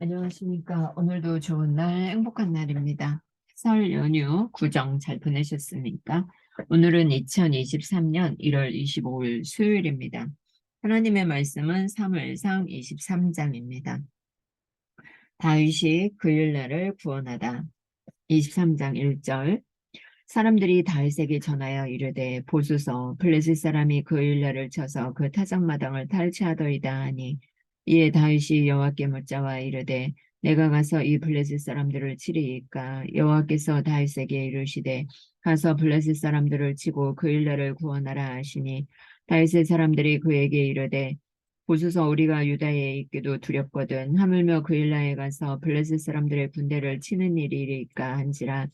안녕하십니까. 오늘도 좋은 날, 행복한 날입니다. 설 연휴 구정 잘 보내셨습니까? 오늘은 2023년 1월 25일 수요일입니다. 하나님의 말씀은 사무엘상 23장입니다. 다윗이 그 일날을 구원하다. 23장 1절 사람들이 다윗에게 전하여 이르되 보소서 블레셋 사람이 그 일날을 쳐서 그 타작마당을 탈취하더이다 하니 이에 다윗이 여호와께 묻자와 이르되 내가 가서 이 블레셋 사람들을 치리이까? 여호와께서 다윗에게 이르시되 가서 블레셋 사람들을 치고 그 일날을 구원하라 하시니. 다윗의 사람들이 그에게 이르되 보소서 우리가 유다에 있기도 두렵거든. 하물며 그 일날에 가서 블레셋 사람들의 군대를 치는 일이리까 한지라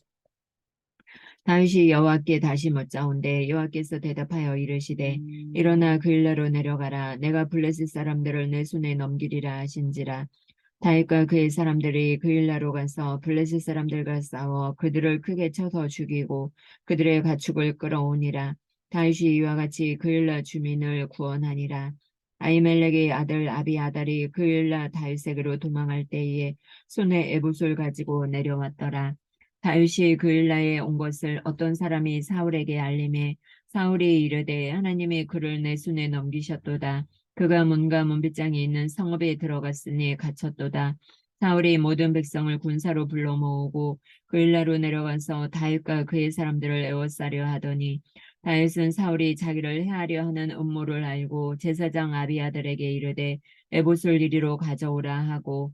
다윗이 여호와께 다시 묻자온데 여호와께서 대답하여 이르시되 일어나 그 일나로 내려가라. 내가 블레셋 사람들을 내 손에 넘기리라 하신지라. 다윗과 그의 사람들이 그 일나로 가서 블레셋 사람들과 싸워 그들을 크게 쳐서 죽이고 그들의 가축을 끌어오니라. 다윗이 이와 같이 그 일나 주민을 구원하니라. 아이멜렉의 아들 아비아달이 그 일나 다윗에게로 도망할 때에 손에 에봇을 가지고 내려왔더라 다윗이 그 일라에 온 것을 어떤 사람이 사울에게 알림해 사울이 이르되 하나님이 그를 내 손에 넘기셨도다. 그가 문과 문빗장이 있는 성읍에 들어갔으니 갇혔도다. 사울이 모든 백성을 군사로 불러 모으고 그 일라로 내려가서 다윗과 그의 사람들을 에워싸려 하더니 다윗은 사울이 자기를 해하려 하는 음모를 알고 제사장 아비아들에게 이르되 에봇을 이리로 가져오라 하고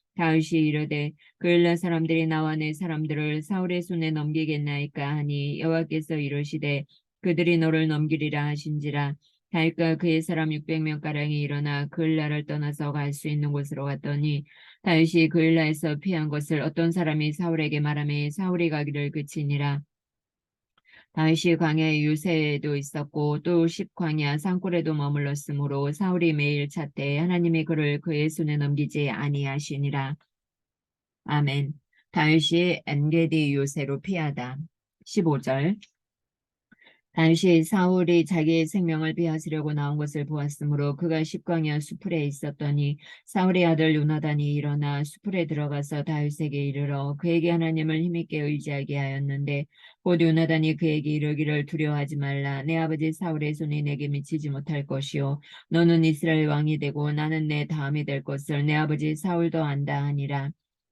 다윗이 이르되 그일라 사람들이 나와 내 사람들을 사울의 손에 넘기겠나이까 하니 여호와께서 이르시되 그들이 너를 넘기리라 하신지라. 다윗과 그의 사람 600명 가량이 일어나 그일라를 떠나서 갈 수 있는 곳으로 갔더니 다윗이 그일라에서 피한 것을 어떤 사람이 사울에게 말하며 사울이 가기를 그치니라 다윗이 광야의 유세에도 있었고 또 십광야 산골에도 머물렀으므로 사울이 매일 찾되 하나님이 그를 그의 손에 넘기지 아니하시니라. 아멘. 다윗이 엔게디 유세로 피하다. 15절 다윗이 사울이 자기의 생명을 빼앗으려고 나온 것을 보았으므로 그가 십광야 수풀에 있었더니 사울의 아들 요나단이 일어나 수풀에 들어가서 다윗에게 이르러 그에게 하나님을 힘있게 의지하게 하였는데 곧 요나단이 그에게 이르기를 두려워하지 말라. 내 아버지 사울의 손이 내게 미치지 못할 것이요. 너는 이스라엘 왕이 되고 나는 내 다음이 될 것을 내 아버지 사울도 안다 하니라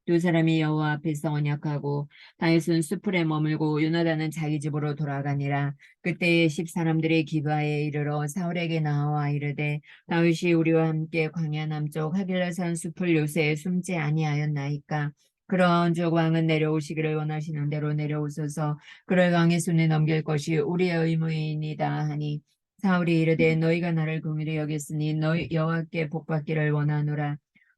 두 사람이 여호와 앞에서 언약하고 다윗은 수풀에 머물고 요나단은 자기 집으로 돌아가니라. 그때에 십 사람들이 기바에 이르러 사울에게 나와 이르되 다윗이 우리와 함께 광야 남쪽 하길라산 수풀 요새에 숨지 아니하였나이까? 그런즉 왕은 내려오시기를 원하시는 대로 내려오소서. 그를 왕의 손에 넘길 것이 우리의 의무이니다 하니 사울이 이르되 너희가 나를 긍휼히 여겼으니 너희 여호와께 복받기를 원하노라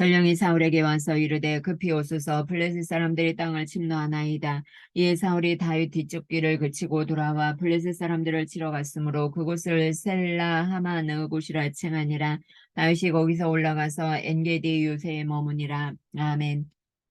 전령이 사울에게 와서 이르되 급히 오소서 블레셋 사람들이 땅을 침노하나이다. 이에 사울이 다윗 뒤쪽 길을 그치고 돌아와 블레셋 사람들을 치러 갔으므로 그곳을 셀라 하마느 곳이라 칭하니라. 다윗이 거기서 올라가서 엔게디 요새에 머무니라. 아멘.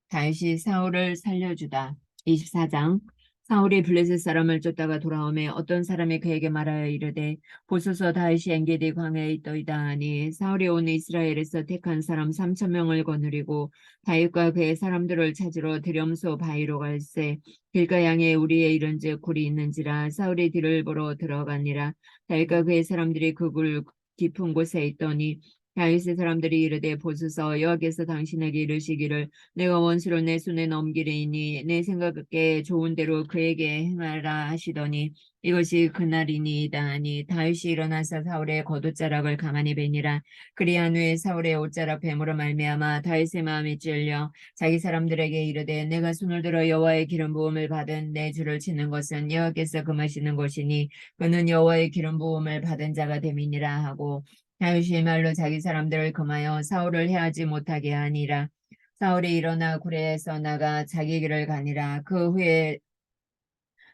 다윗이 사울을 살려주다. 24장 사울이 블레셋 사람을 쫓다가 돌아오매 어떤 사람이 그에게 말하여 이르되 보소서 다윗이 엔게디 광야에 있더이다 하니 사울이 온 이스라엘에서 택한 사람 삼천 명을 거느리고 다윗과 그의 사람들을 찾으러 드렴소 바위로 갈새 길가 양에 우리의 이른즉 굴이 있는지라 사울이 뒤를 보러 들어가니라. 다윗과 그의 사람들이 그 굴 깊은 곳에 있더니 다윗의 사람들이 이르되 보소서 여호와께서 당신에게 이르시기를 내가 원수를 내 손에 넘기리니 내 생각에 좋은 대로 그에게 행하라 하시더니 이것이 그날이니이다 하니 다윗이 일어나서 사울의 겉옷자락을 가만히 베니라. 그리한 후에 사울의 옷자락 뱀으로 말미암아 다윗의 마음이 찔려 자기 사람들에게 이르되 내가 손을 들어 여호와의 기름 부음을 받은 내 주를 치는 것은 여호와께서 금하시는 것이니 그는 여호와의 기름 부음을 받은 자가 됨이니라 하고 다윗이 말로 자기 사람들을 금하여 사울을 해하지 못하게 하니라. 사울이 일어나 구레에서 나가 자기 길을 가니라. 그 후에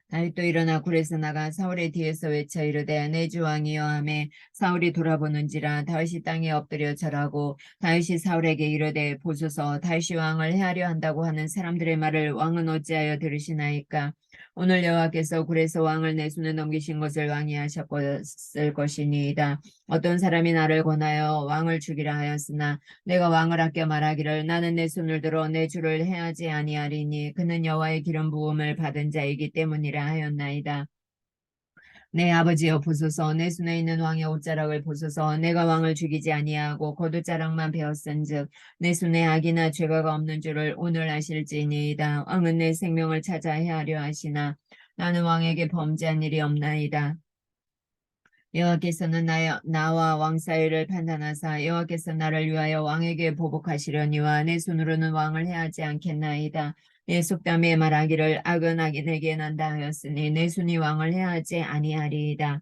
다윗도 일어나 굴에서 나가 사울의 뒤에서 외쳐 이르되 내 주 왕이여 하매 사울이 돌아보는지라 다윗이 땅에 엎드려 절하고 다윗이 사울에게 이르되 보소서 다윗이 왕을 해하려 한다고 하는 사람들의 말을 왕은 어찌하여 들으시나이까 오늘 여호와께서 굴에서 왕을 내 손에 넘기신 것을 왕이 하셨을 것이니이다 어떤 사람이 나를 권하여 왕을 죽이라 하였으나 내가 왕을 아껴 말하기를 나는 내 손을 들어 내 주를 해하지 아니하리니 그는 여호와의 기름 부음을 받은 자이기 때문이라 하였나이다. 내 아버지여 보소서 내 손에 있는 왕의 옷자락을 보소서 내가 왕을 죽이지 아니하고 겉옷자락만 베었은즉 내 손에 악이나 죄가 없는 줄을 오늘 아실지니이다. 왕은 내 생명을 찾아 해하려 하시나 나는 왕에게 범죄한 일이 없나이다. 여호와께서는 나, 나와 왕 사이를 판단하사 여호와께서 나를 위하여 왕에게 보복하시려니와 내 손으로는 왕을 해하지 않겠나이다. 내 속담에 말하기를 악은 악인에게 난다 하였으니 내 손이 왕을 해하지 아니하리이다.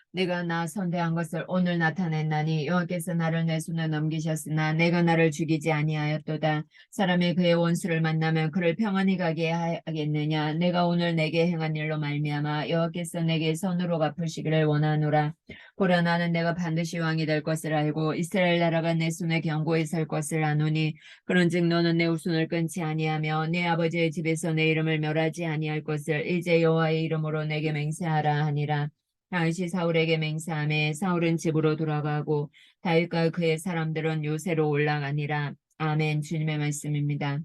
내가 나 선대한 것을 오늘 나타냈나니 여호와께서 나를 내 손에 넘기셨으나 내가 나를 죽이지 아니하였도다. 사람이 그의 원수를 만나면 그를 평안히 가게 하겠느냐. 내가 오늘 내게 행한 일로 말미암아 여호와께서 내게 선으로 갚으시기를 원하노라. 보라 나는 내가 반드시 왕이 될 것을 알고 이스라엘 나라가 내 손에 견고히 설 것을 아노니 그런즉 너는 내 우순을 끊지 아니하며 내 아버지의 집에서 내 이름을 멸하지 아니할 것을 이제 여호와의 이름으로 내게 맹세하라 하니라. 다윗이 사울에게 맹세함에 사울은 집으로 돌아가고 다윗과 그의 사람들은 요새로 올라가니라. 아멘 주님의 말씀입니다.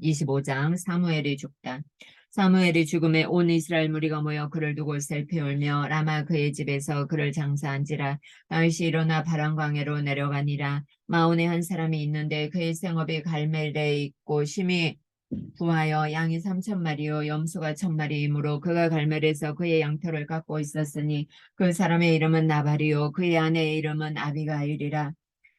25장 사무엘이 죽다. 사무엘이 죽음에 온 이스라엘 무리가 모여 그를 두고 살피울며 라마 그의 집에서 그를 장사한지라 다윗이 일어나 바람광야로 내려가니라 마온에 한 사람이 있는데 그의 생업이 갈멜에 있고 심히 부하여 양이 삼천 마리요 염소가 천 마리이므로 그가 갈멜에서 그의 양털을 깎고 있었으니 그 사람의 이름은 나발이요 그의 아내의 이름은 아비가일이라.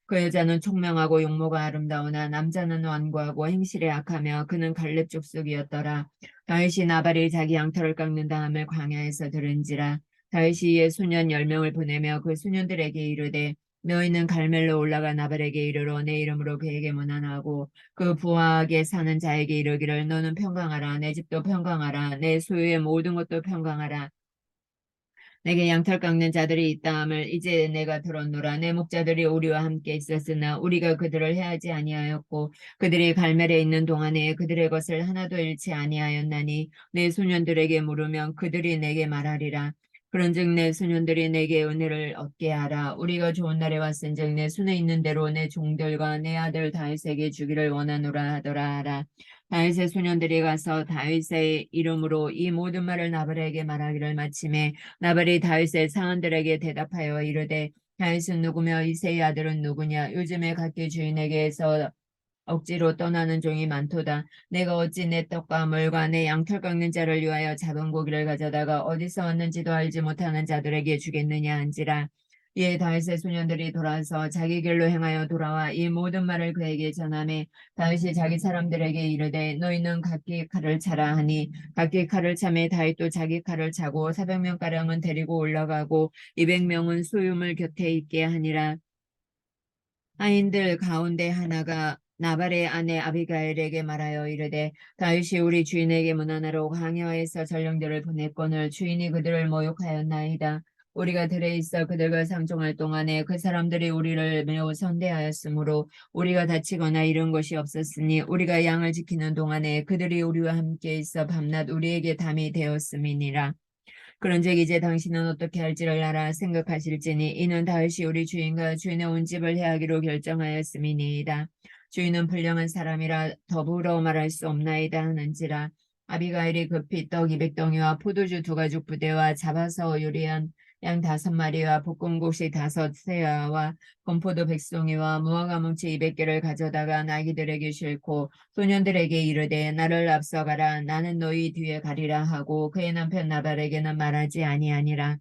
그 여자는 총명하고 용모가 아름다우나 남자는 완고하고 행실에 악하며 그는 갈렙 족속이었더라. 다윗이 나발이 자기 양털을 깎는 다음에 광야에서 들은지라. 다윗이 이에 소년 열 명을 보내며 그 소년들에게 이르되 너희는 갈멜로 올라가 나발에게 이르러 내 이름으로 그에게 문안하고 그 부하게 사는 자에게 이르기를 너는 평강하라 내 집도 평강하라 내 소유의 모든 것도 평강하라. 내게 양털 깎는 자들이 있다함을 이제 내가 들었노라. 내 목자들이 우리와 함께 있었으나 우리가 그들을 해하지 아니하였고 그들이 갈멜에 있는 동안에 그들의 것을 하나도 잃지 아니하였나니 내 소년들에게 물으면 그들이 내게 말하리라 그런즉 내 소년들이 내게 은혜를 얻게 하라. 우리가 좋은 날에 왔은즉 내 손에 있는 대로 내 종들과 내 아들 다윗에게 주기를 원하노라 하더라 하라. 다윗의 소년들이 가서 다윗의 이름으로 이 모든 말을 나발에게 말하기를 마침에 나발이 다윗의 상원들에게 대답하여 이르되 다윗은 누구며 이세의 아들은 누구냐 요즘에 각기 주인에게서 억지로 떠나는 종이 많도다. 내가 어찌 내 떡과 물과 내 양털 깎는 자를 위하여 잡은 고기를 가져다가 어디서 왔는지도 알지 못하는 자들에게 주겠느냐 한지라. 이에 다윗의 소년들이 돌아서 자기 길로 행하여 돌아와 이 모든 말을 그에게 전하매 다윗이 자기 사람들에게 이르되 너희는 각기 칼을 차라 하니 각기 칼을 차매 다윗도 자기 칼을 차고 400명 가량은 데리고 올라가고 200명은 소유물 곁에 있게 하니라 하인들 가운데 하나가 나발의 아내 아비가일에게 말하여 이르되 다윗이 우리 주인에게 문안하러 강야에서 전령들을 보냈거늘 주인이 그들을 모욕하였나이다. 우리가 들에 있어 그들과 상종할 동안에 그 사람들이 우리를 매우 선대하였으므로 우리가 다치거나 이런 것이 없었으니 우리가 양을 지키는 동안에 그들이 우리와 함께 있어 밤낮 우리에게 담이 되었음이니라. 그런즉 이제 당신은 어떻게 할지를 알아 생각하실지니 이는 다윗이 우리 주인과 주인의 온 집을 해하기로 결정하였음이니이다. 주인은 불량한 사람이라 더불어 말할 수 없나이다 하는지라 아비가일이 급히 떡 200덩이와 포도주 두 가죽 부대와 잡아서 요리한 양 다섯 마리와 볶음국시 다섯 세아와 건포도 백송이와 무화과 뭉치 200개를 가져다가 나귀들에게 싣고 소년들에게 이르되 나를 앞서가라. 나는 너희 뒤에 가리라 하고 그의 남편 나발에게는 말하지 아니하니라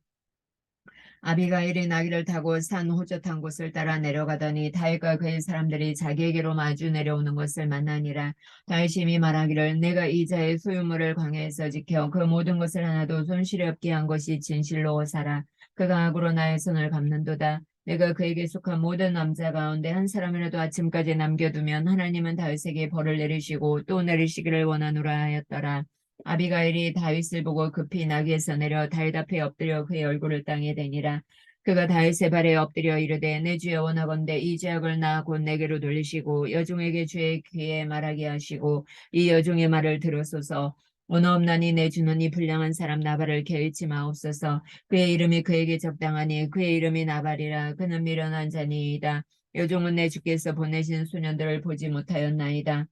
아비가일이 나귀를 타고 산 호젓한 곳을 따라 내려가더니 다윗과 그의 사람들이 자기에게로 마주 내려오는 것을 만나니라. 다윗이 말하기를 내가 이 자의 소유물을 광야에서 지켜 그 모든 것을 하나도 손실이 없게 한 것이 진실로 오사라. 그가 악으로 나의 손을 갚는도다. 내가 그에게 속한 모든 남자 가운데 한 사람이라도 아침까지 남겨두면 하나님은 다윗에게 벌을 내리시고 또 내리시기를 원하노라 하였더라 아비가일이 다윗을 보고 급히 나귀에서 내려 다윗 앞에 엎드려 그의 얼굴을 땅에 대니라. 그가 다윗의 발에 엎드려 이르되 내 주여 원하건대 이 죄악을 나 곧 내게로 돌리시고 여종에게 주의 귀에 말하게 하시고 이 여종의 말을 들으소서. 언어 없나니 내 주는 이 불량한 사람 나발을 개의치 마옵소서. 그의 이름이 그에게 적당하니 그의 이름이 나발이라. 그는 미련한 자니이다. 여종은 내 주께서 보내신 소년들을 보지 못하였나이다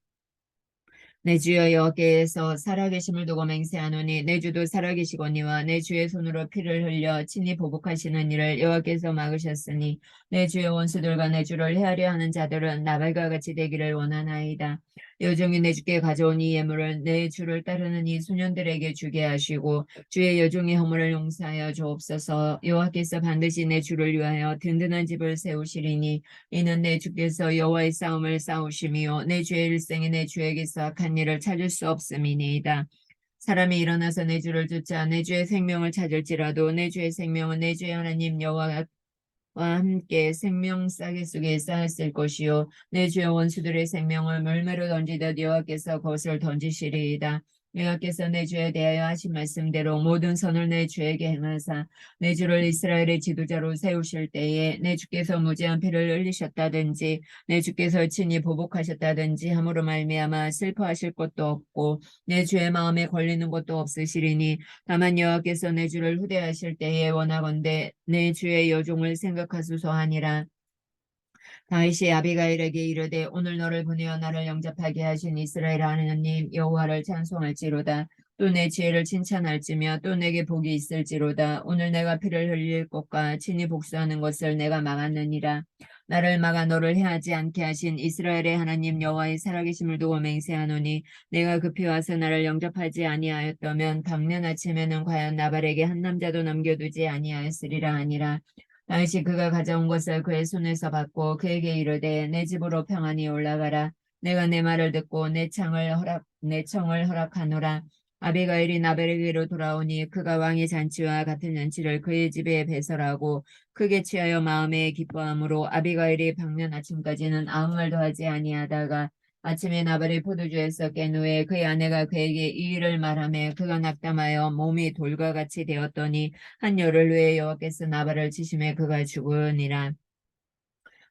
내 주여 여호와께서 살아계심을 두고 맹세하노니 내 주도 살아계시거니와 내 주의 손으로 피를 흘려 친히 보복하시는 일을 여호와께서 막으셨으니 내 주의 원수들과 내 주를 헤아려 하는 자들은 나발과 같이 되기를 원하나이다. 여종이 내 주께 가져온 이 예물을 내 주를 따르는 이 소년들에게 주게 하시고 주의 여종의 허물을 용서하여 주옵소서 여호와께서 반드시 내 주를 위하여 든든한 집을 세우시리니 이는 내 주께서 여호와의 싸움을 싸우심이요 내 주의 일생이 내 주에게서 악한 일을 찾을 수 없음이니이다. 사람이 일어나서 내 주를 쫓아 내 주의 생명을 찾을지라도 내 주의 생명은 내 주의 하나님 여호와 와 함께 생명 싸개 속에 쌓였을 것이요 내 주의 원수들의 생명을 물매로 던지듯 여호와께서 그것을 던지시리이다. 여호와께서 내 주에 대하여 하신 말씀대로 모든 선을 내 주에게 행하사 내 주를 이스라엘의 지도자로 세우실 때에 내 주께서 무지한 피를 흘리셨다든지 내 주께서 친히 보복하셨다든지 함으로 말미암아 슬퍼하실 것도 없고 내 주의 마음에 걸리는 것도 없으시리니 다만 여호와께서 내 주를 후대하실 때에 원하건대 내 주의 여종을 생각하소서 하니라 다윗이 아비가일에게 이르되 오늘 너를 보내어 나를 영접하게 하신 이스라엘 하나님 여호와를 찬송할지로다. 또 내 지혜를 칭찬할지며 또 내게 복이 있을지로다. 오늘 내가 피를 흘릴 것과 친히 복수하는 것을 내가 막았느니라. 나를 막아 너를 해하지 않게 하신 이스라엘의 하나님 여호와의 살아계심을 두고 맹세하노니 내가 급히 와서 나를 영접하지 아니하였다면 당년 아침에는 과연 나발에게 한 남자도 남겨두지 아니하였으리라 하니라 다윗이 그가 가져온 것을 그의 손에서 받고 그에게 이르되 내 집으로 평안히 올라가라. 내가 내 말을 듣고 내 창을 허락 내 청을 허락하노라. 아비가일이 나벨에게로 돌아오니 그가 왕의 잔치와 같은 잔치를 그의 집에 배설하고 크게 취하여 마음에 기뻐함으로 아비가일이 방면 아침까지는 아무 말도 하지 아니하다가 아침에 나발이 포도주에서 깬 후에 그의 아내가 그에게 이 일을 말하며 그가 낙담하여 몸이 돌과 같이 되었더니 한 열흘 후에 여호와께서 나발을 치심에 그가 죽으니라.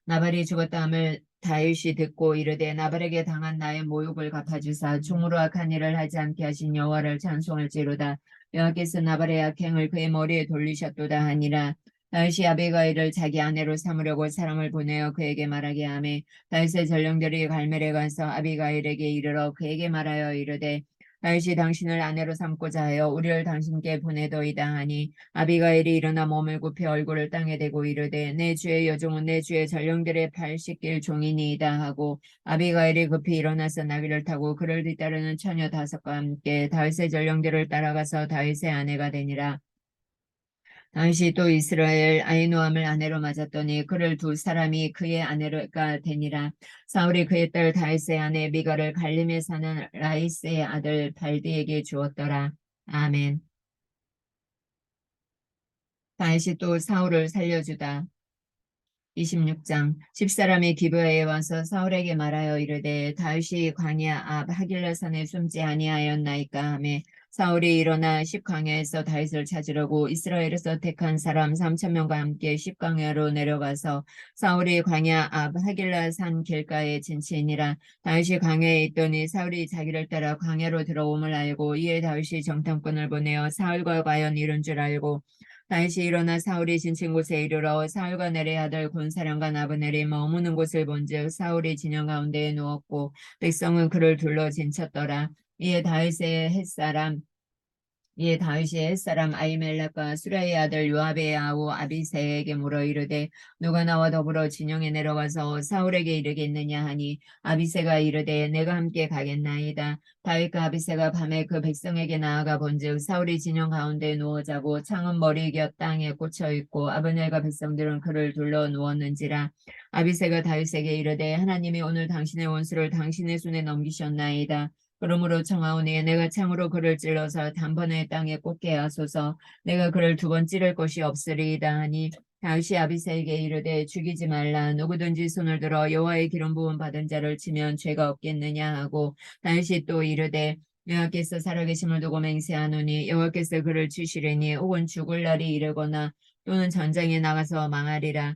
나발이 죽었다 함을 다윗이 듣고 이르되 나발에게 당한 나의 모욕을 갚아주사 중으로 악한 일을 하지 않게 하신 여호와를 찬송할지로다. 여호와께서 나발의 악행을 그의 머리에 돌리셨도다 하니라. 다윗이 아비가일을 자기 아내로 삼으려고 사람을 보내어 그에게 말하게 하매 다윗의 전령들이 갈멜에 가서 아비가일에게 이르러 그에게 말하여 이르되 다윗이 당신을 아내로 삼고자 하여 우리를 당신께 보내도이다 하니 아비가일이 일어나 몸을 굽혀 얼굴을 땅에 대고 이르되 내 주의 여종은 내 주의 전령들의 팔 씻길 종이니이다 하고 아비가일이 급히 일어나서 나귀를 타고 그를 뒤따르는 처녀 다섯과 함께 다윗의 전령들을 따라가서 다윗의 아내가 되니라 다윗이 또 이스라엘 아이노함을 아내로 맞았더니 그를 두 사람이 그의 아내가 되니라. 사울이 그의 딸 다윗의 아내 미가를 갈림에 사는 라이스의 아들 발디에게 주었더라. 아멘. 다윗이 또 사울을 살려주다. 26장 집사람이 기브아에 와서 사울에게 말하여 이르되 다윗이 광야 앞 하길라산에 숨지 아니하였나이까 하매 사울이 일어나 십광야에서 다윗을 찾으려고 이스라엘에서 택한 사람 3천 명과 함께 십광야로 내려가서 사울이 광야 앞 하길라 산 길가에 진치니라 다윗이 광야에 있더니 사울이 자기를 따라 광야로 들어옴을 알고 이에 다윗이 정탐꾼을 보내어 사울과 과연 이룬 줄 알고 다윗이 일어나 사울이 진친 곳에 이르러 사울과 내의 아들 군사령관 아브넬이 머무는 곳을 본즉 사울이 진영 가운데에 누웠고 백성은 그를 둘러 진쳤더라. 이에 다윗의 햇사람 이에 다윗이 햇사람 아이멜렉과 수라의 아들 요압의 아우 아비세에게 물어 이르되 누가 나와 더불어 진영에 내려가서 사울에게 이르겠느냐 하니 아비세가 이르되 내가 함께 가겠나이다. 다윗과 아비세가 밤에 그 백성에게 나아가 본즉 사울이 진영 가운데 누워 자고 창은 머리 곁 땅에 꽂혀 있고 아브넬과 백성들은 그를 둘러 누웠는지라 아비세가 다윗에게 이르되 하나님이 오늘 당신의 원수를 당신의 손에 넘기셨나이다. 그러므로 청하오니 내가 창으로 그를 찔러서 단번에 땅에 꽂게 하소서. 내가 그를 두 번 찌를 것이 없으리이다 하니 다윗이 아비세에게 이르되 죽이지 말라. 누구든지 손을 들어 여호와의 기름 부음 받은 자를 치면 죄가 없겠느냐 하고 다윗이 또 이르되 여호와께서 살아계심을 두고 맹세하노니 여호와께서 그를 주시리니 혹은 죽을 날이 이르거나 또는 전장에 나가서 망하리라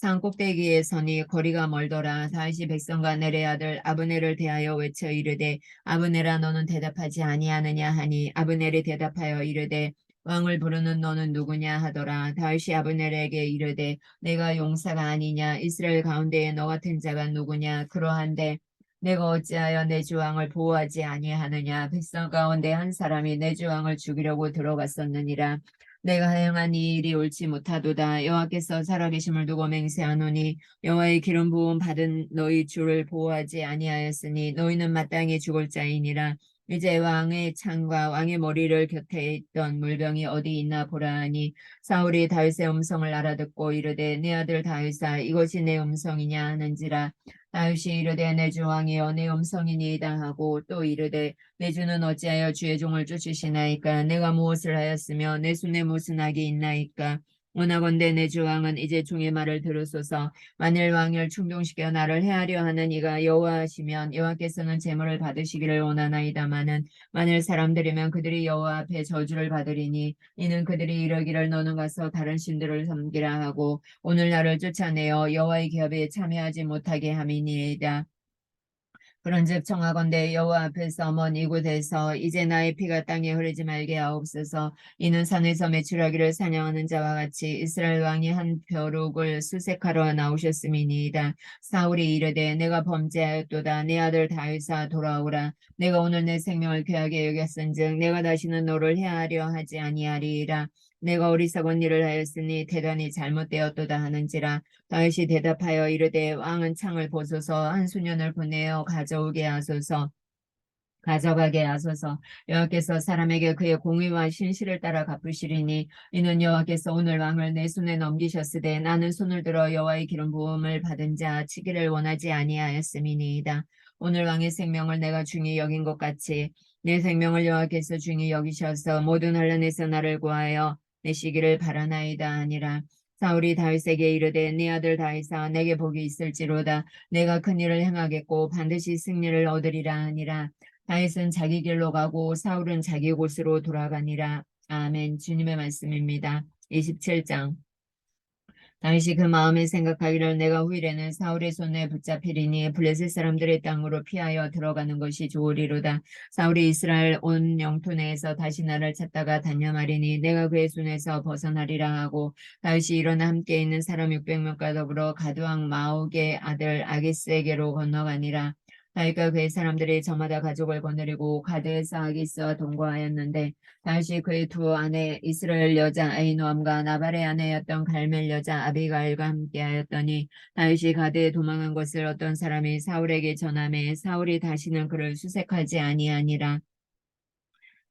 산 꼭대기에 서니 거리가 멀더라. 다윗이 백성과 내레 아들 아브넬을 대하여 외쳐 이르되 아브넬아 너는 대답하지 아니하느냐 하니 아브넬이 대답하여 이르되 왕을 부르는 너는 누구냐 하더라. 다윗이 아브넬에게 이르되 내가 용사가 아니냐 이스라엘 가운데에 너 같은 자가 누구냐 그러한데 내가 어찌하여 내 주왕을 보호하지 아니하느냐 백성 가운데 한 사람이 내 주왕을 죽이려고 들어갔었느니라 내가 행한 이 일이 옳지 못하도다. 여호와께서 살아계심을 두고 맹세하노니 여호와의 기름 부음 받은 너희 주를 보호하지 아니하였으니 너희는 마땅히 죽을 자이니라. 이제 왕의 창과 왕의 머리를 곁에 있던 물병이 어디 있나 보라 하니 사울이 다윗의 음성을 알아듣고 이르되 내 아들 다윗아 이것이 내 음성이냐 하는지라. 다윗이 이르되 내 주 왕이여 내 음성이니이다 하고 또 이르되 내 주는 어찌하여 주의 종을 쫓으시나이까? 내가 무엇을 하였으며 내 손에 무슨 악이 있나이까 원하건대 내 주왕은 이제 종의 말을 들으소서 만일 왕을 충동시켜 나를 해하려 하는 이가 여호와시면 여호와께서는 재물을 받으시기를 원하나이다마는 만일 사람들이면 그들이 여호와 앞에 저주를 받으리니 이는 그들이 이러기를 너는 가서 다른 신들을 섬기라 하고 오늘 나를 쫓아내어 여호와의 기업에 참여하지 못하게 함이니이다. 그런즉 청하건대 여호와 앞에서 먼 이곳에서 이제 나의 피가 땅에 흐르지 말게 하옵소서. 이는 산에서 매출하기를 사냥하는 자와 같이 이스라엘 왕이 한 벼룩을 수색하러 나오셨음이니이다. 사울이 이르되 내가 범죄하였도다. 내 아들 다윗아 돌아오라. 내가 오늘 내 생명을 귀하게 여겼은즉 내가 다시는 너를 해하려 하지 아니하리이라 내가 어리석은 일을 하였으니 대단히 잘못되었도다 하는지라 다윗이 대답하여 이르되 왕은 창을 보소서 한 수년을 보내어 가져오게 하소서 가져가게 하소서. 여호와께서 사람에게 그의 공의와 신실을 따라 갚으시리니 이는 여호와께서 오늘 왕을 내 손에 넘기셨으되 나는 손을 들어 여호와의 기름 부음을 받은 자 치기를 원하지 아니하였음이니이다. 오늘 왕의 생명을 내가 중히 여긴 것 같이 내 생명을 여호와께서 중히 여기셔서 모든 환란에서 나를 구하여 내시기를 바라나이다 아니라. 사울이 다윗에게 이르되 네 아들 다윗아 내게 복이 있을지로다. 내가 큰 일을 행하겠고 반드시 승리를 얻으리라 하니라. 다윗은 자기 길로 가고 사울은 자기 곳으로 돌아가니라. 아멘. 주님의 말씀입니다. 27장 다윗이 그 마음에 생각하기를 내가 후일에는 사울의 손에 붙잡히리니 블레셋 사람들의 땅으로 피하여 들어가는 것이 좋으리로다. 사울이 이스라엘 온 영토 내에서 다시 나를 찾다가 단념하리니 내가 그의 손에서 벗어나리라 하고 다윗이 일어나 함께 있는 사람 600명과 더불어 가드왕 마옥의 아들 아기스에게로 건너가니라. 다윗과 그의 사람들이 저마다 가족을 거느리고 가드에서 아기스와 동거하였는데 다윗이 그의 두 아내 이스라엘 여자 아이노암과 나발의 아내였던 갈멜 여자 아비가일과 함께하였더니 다윗이 가드에 도망한 것을 어떤 사람이 사울에게 전함에 사울이 다시는 그를 수색하지 아니하니라.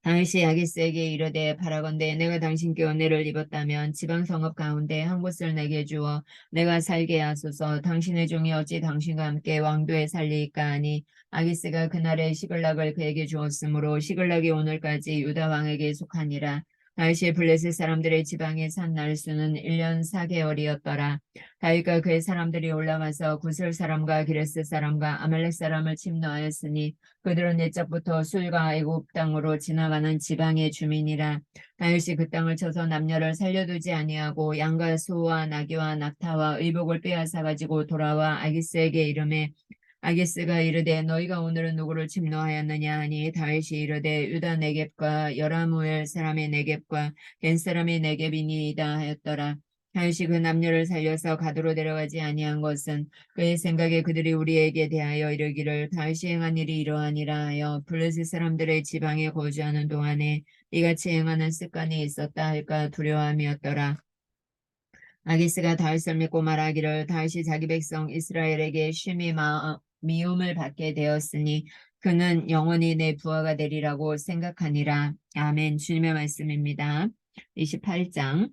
다윗이 아기스에게 이르되 바라건대 내가 당신께 은혜를 입었다면 지방 성읍 가운데 한 곳을 내게 주어 내가 살게 하소서. 당신의 종이 어찌 당신과 함께 왕도에 살리이까 하니 아기스가 그날에 시글락을 그에게 주었으므로 시글락이 오늘까지 유다 왕에게 속하니라 다윗이 블레셋 사람들의 지방에 산 날수는 1년 4개월이었더라. 다윗과 그의 사람들이 올라가서 구슬 사람과 기레스 사람과 아말렉 사람을 침노하였으니 그들은 옛적부터 술과 애굽 땅으로 지나가는 지방의 주민이라. 다윗이 그 땅을 쳐서 남녀를 살려두지 아니하고 양과 소와 나귀와 낙타와 의복을 빼앗아 가지고 돌아와 아기스에게 이름에 아기스가 이르되 너희가 오늘은 누구를 침노하였느냐 하니 다윗이 이르되 유다 네겝과 여라무엘 사람의 네겝과 겐 사람의 네겝이니이다 하였더라. 다윗이 그 남녀를 살려서 가도로 데려가지 아니한 것은 그의 생각에 그들이 우리에게 대하여 이르기를 다윗이 행한 일이 이러하니라 하여 블레셋 사람들의 지방에 거주하는 동안에 이같이 행하는 습관이 있었다 할까 두려움이었더라. 아기스가 다윗을 믿고 말하기를 다윗이 자기 백성 이스라엘에게 심히 마, 미움을 받게 되었으니 그는 영원히 내 부하가 되리라고 생각하니라. 아멘. 주님의 말씀입니다. 28장.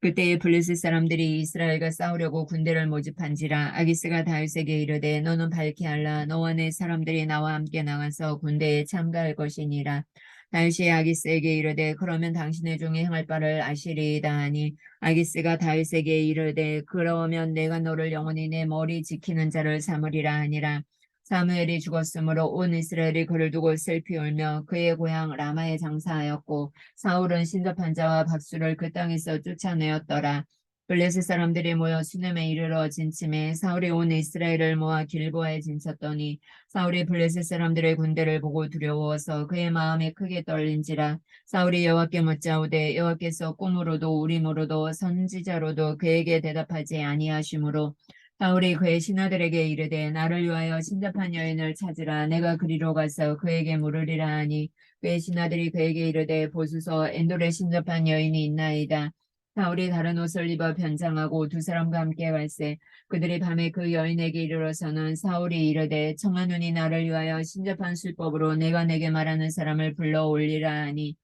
그때에 블레셋 사람들이 이스라엘과 싸우려고 군대를 모집한지라 아기스가 다윗에게 이르되 너는 밝히 알라 너와 내 사람들이 나와 함께 나가서 군대에 참가할 것이니라 다윗이 아기스에게 이르되 그러면 당신의 종이 행할 바를 아시리이다 하니 아기스가 다윗에게 이르되 그러면 내가 너를 영원히 내 머리 지키는 자를 삼으리라 하니라 사무엘이 죽었으므로 온 이스라엘이 그를 두고 슬피 울며 그의 고향 라마에 장사하였고 사울은 신접한 자와 박수를 그 땅에서 쫓아내었더라. 블레셋 사람들이 모여 수넴에 이르러 진침해 사울이 온 이스라엘을 모아 길보아에 진쳤더니 사울이 블레셋 사람들의 군대를 보고 두려워서 그의 마음이 크게 떨린지라 사울이 여호와께 묻자오되 여호와께서 꿈으로도 우림으로도 선지자로도 그에게 대답하지 아니하시므로 사울이 그의 신하들에게 이르되 나를 위하여 신접한 여인을 찾으라. 내가 그리로 가서 그에게 물으리라 하니 그의 신하들이 그에게 이르되 보소서 엔돌에 신접한 여인이 있나이다 사울이 다른 옷을 입어 변장하고 두 사람과 함께 갈새 그들이 밤에 그 여인에게 이르러서는 사울이 이르되 눈이 나를 위하여 신접한 술법으로 내가 내게 말하는 사람을 불러 올리라 하니.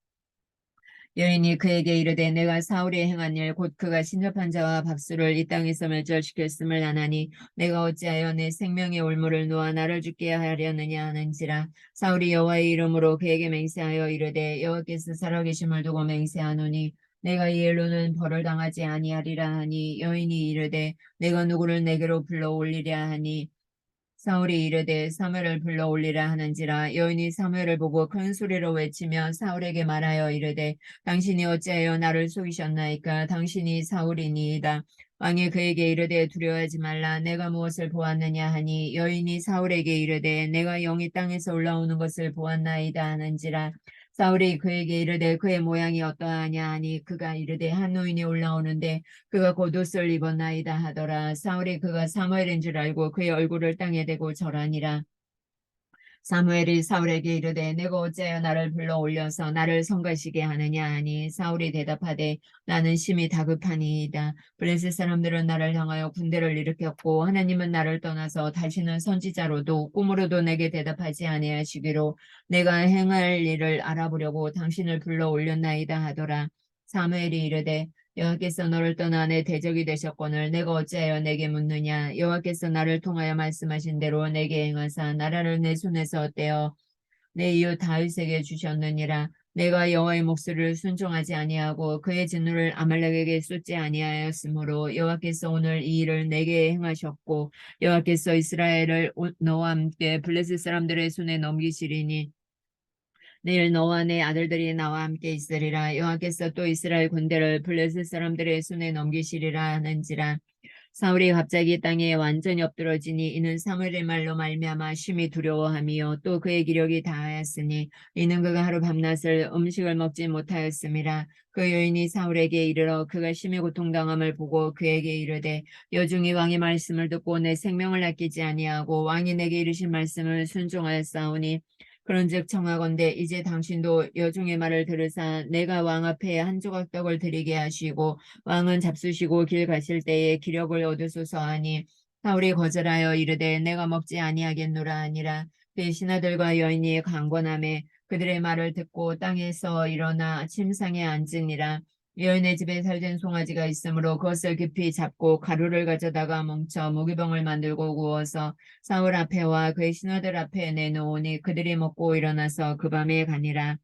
여인이 그에게 이르되 내가 사울이 행한 일 곧 그가 신접한 자와 박수를 이 땅에서 멸절시켰음을 아나니 내가 어찌하여 내 생명의 올무를 놓아 나를 죽게 하려느냐 하는지라. 사울이 여호와의 이름으로 그에게 맹세하여 이르되 여호와께서 살아계심을 두고 맹세하노니 내가 이 일로는 벌을 당하지 아니하리라 하니 여인이 이르되 내가 누구를 내게로 불러 올리랴 하니? 사울이 이르되 사무엘을 불러 올리라 하는지라 여인이 사무엘을 보고 큰 소리로 외치며 사울에게 말하여 이르되 당신이 어찌하여 나를 속이셨나이까? 당신이 사울이니이다. 왕이 그에게 이르되 두려워하지 말라. 내가 무엇을 보았느냐 하니? 여인이 사울에게 이르되 내가 영이 땅에서 올라오는 것을 보았나이다 하는지라 사울이 그에게 이르되 그의 모양이 어떠하냐 하니 그가 이르되 한 노인이 올라오는데 그가 겉옷을 입었나이다 하더라. 사울이 그가 사무엘인 줄 알고 그의 얼굴을 땅에 대고 절하니라 사무엘이 사울에게 이르되 내가 어찌하여 나를 불러 올려서 나를 성가시게 하느냐 하니 사울이 대답하되 나는 심히 다급하니이다. 블레셋 사람들은 나를 향하여 군대를 일으켰고 하나님은 나를 떠나서 다시는 선지자로도 꿈으로도 내게 대답하지 아니하시기로 내가 행할 일을 알아보려고 당신을 불러 올렸나이다 하더라. 사무엘이 이르되 여호와께서 너를 떠나 내 대적이 되셨거늘 내가 어찌하여 내게 묻느냐? 여호와께서 나를 통하여 말씀하신 대로 내게 행하사 나라를 내 손에서 떼어 내 이웃 다윗에게 주셨느니라. 내가 여호와의 목소리를 순종하지 아니하고 그의 진노를 아말렉에게 쏟지 아니하였으므로 여호와께서 오늘 이 일을 내게 행하셨고 여호와께서 이스라엘을 너와 함께 블레셋 사람들의 손에 넘기시리니 내일 너와 내 아들들이 나와 함께 있으리라. 여호와께서 또 이스라엘 군대를 블레셋 사람들의 손에 넘기시리라 하는지라. 사울이 갑자기 땅에 완전히 엎드러지니 이는 사무엘의 말로 말미암아 심히 두려워함이요. 또 그의 기력이 다하였으니 이는 그가 하루 밤낮을 음식을 먹지 못하였음이라. 그 여인이 사울에게 이르러 그가 심히 고통당함을 보고 그에게 이르되 여중이 왕의 말씀을 듣고 내 생명을 아끼지 아니하고 왕이 내게 이르신 말씀을 순종하였사오니 그런즉 청하건대 이제 당신도 여중의 말을 들으사 내가 왕 앞에 한 조각 떡을 드리게 하시고 왕은 잡수시고 길 가실 때에 기력을 얻으소서 하니 사울이 거절하여 이르되 내가 먹지 아니하겠노라 하니라. 그의 신하들과 여인이 강권함에 그들의 말을 듣고 땅에서 일어나 침상에 앉으니라 여인의 집에 살된 송아지가 있으므로 그것을 깊이 잡고 가루를 가져다가 뭉쳐 무기병을 만들고 구워서 사울 앞에와 그의 신하들 앞에 내놓으니 그들이 먹고 일어나서 그 밤에 가니라.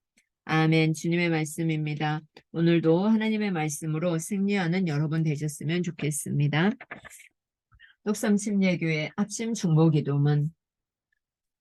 아멘. 주님의 말씀입니다. 오늘도 하나님의 말씀으로 승리하는 여러분 되셨으면 좋겠습니다. 녹삼 침례교회 합심 중보기도문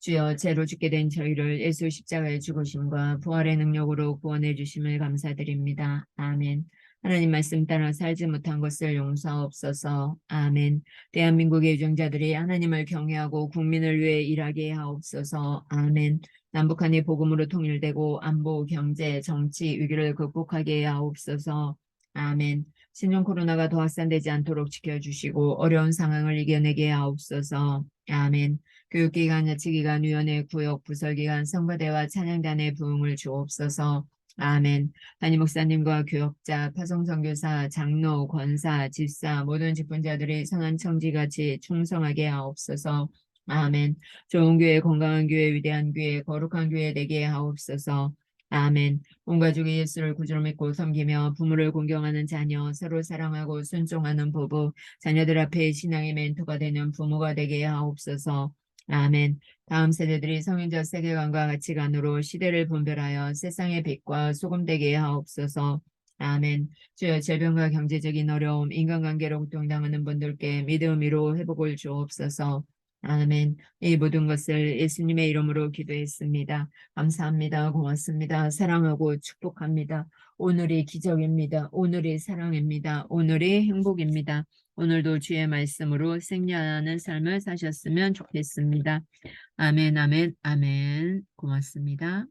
주여 죄로 죽게 된 저희를 예수 십자가의 죽으심과 부활의 능력으로 구원해 주심을 감사드립니다. 아멘. 하나님 말씀 따라 살지 못한 것을 용서하옵소서. 아멘. 대한민국의 유정자들이 하나님을 경외하고 국민을 위해 일하게 하옵소서. 아멘. 남북한이 복음으로 통일되고 안보, 경제, 정치 위기를 극복하게 하옵소서. 아멘. 신종 코로나가 더 확산되지 않도록 지켜주시고 어려운 상황을 이겨내게 하옵소서. 아멘. 교육기관, 야치기관, 위원회, 구역, 부설기관, 선거대와 찬양단의 부흥을 주옵소서. 아멘. 담임 목사님과 교역자, 파송선교사, 장로, 권사, 집사, 모든 직분자들이 선한 청지같이 충성하게 하옵소서. 아멘. 좋은 교회, 건강한 교회, 위대한 교회, 거룩한 교회 되게 하옵소서. 아멘. 온 가족이 예수를 구주로 믿고 섬기며 부모를 공경하는 자녀, 서로 사랑하고 순종하는 부부, 자녀들 앞에 신앙의 멘토가 되는 부모가 되게 하옵소서. 아멘. 다음 세대들이 성인적 세계관과 가치관으로 시대를 분별하여 세상의 빛과 소금 되게 하옵소서. 아멘. 주여 질병과 경제적인 어려움, 인간관계로 고통당하는 분들께 믿음으로 회복을 주옵소서. 아멘. 이 모든 것을 예수님의 이름으로 기도했습니다. 감사합니다. 고맙습니다. 사랑하고 축복합니다. 오늘이 기적입니다. 오늘이 사랑입니다. 오늘이 행복입니다. 오늘도 주의 말씀으로 생략하는 삶을 사셨으면 좋겠습니다. 아멘, 아멘, 아멘. 고맙습니다.